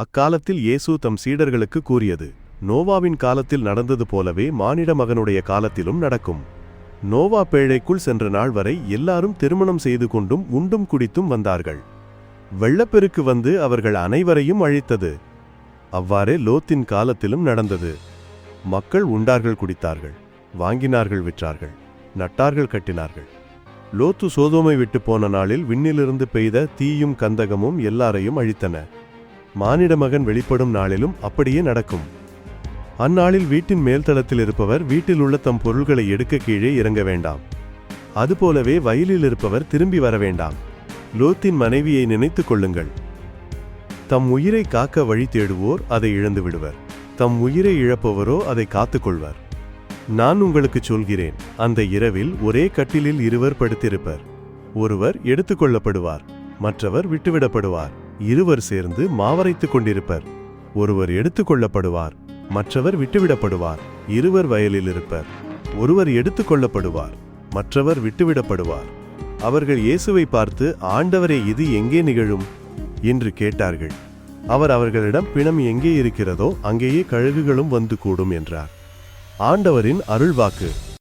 அக்காலத்தில் இயேசு தம் சீடர்களுக்கு கூறியது நோவாவின் காலத்தில் நடந்தது போலவே மானிட மகனுடைய காலத்திலும் நடக்கும். நோவா பேழைக்குள் சென்ற நாள் வரை எல்லாரும் திருமணம் செய்து கொண்டும் உண்டும் குடித்தும் வந்தார்கள். வெள்ளப்பெருக்கு வந்து அவர்கள் அனைவரையும் அழித்தது. அவ்வாறே லோத்தின் காலத்திலும் நடந்தது. மக்கள் உண்டார்கள் குடித்தார்கள் வாங்கினார்கள் விற்றார்கள் நட்டார்கள் கட்டினார்கள். லோத்து சோதோமை விட்டு போன நாளில் விண்ணிலிருந்து பெய்த தீயும் கந்தகமும் எல்லாரையும் அழித்தன. மானிட மகன் வெளிப்படும் நாளிலும் அப்படியே நடக்கும். அந்நாளில் வீட்டின் மேல்தளத்தில் இருப்பவர் வீட்டில் உள்ள தம் பொருள்களை எடுக்க கீழே இறங்க வேண்டாம். அதுபோலவே வயலில் இருப்பவர் திரும்பி வர வேண்டாம். லோத்தின் மனைவியை நினைத்துக் கொள்ளுங்கள். தம் உயிரை காக்க வழி தேடுவோர் அதை இழந்து விடுவர். தம் உயிரை இழப்பவரோ அதை காத்துக்கொள்வர் நான் உங்களுக்குச் சொல்கிறேன் அந்த இரவில் ஒரே கட்டிலில் இருவர் படுத்திருப்பர். ஒருவர் எடுத்துக்கொள்ளப்படுவார் மற்றவர் விட்டுவிடப்படுவார். இருவர் சேர்ந்து மாவரைத்துக் கொண்டிருப்பர். ஒருவர் எடுத்துக்கொள்ளப்படுவார் மற்றவர் விட்டுவிடப்படுவார். இருவர் வயலில் இருப்பர். ஒருவர் எடுத்துக்கொள்ளப்படுவார் மற்றவர் விட்டுவிடப்படுவார். அவர்கள் இயேசுவை பார்த்து ஆண்டவரே இது எங்கே நிகழும்? என்று கேட்டார்கள். அவர் அவர்களிடம் பிணம் எங்கே இருக்கிறதோ அங்கேயே கழுகுகளும் வந்து கூடும் என்றார். ஆண்டவரின் அருள்வாக்கு.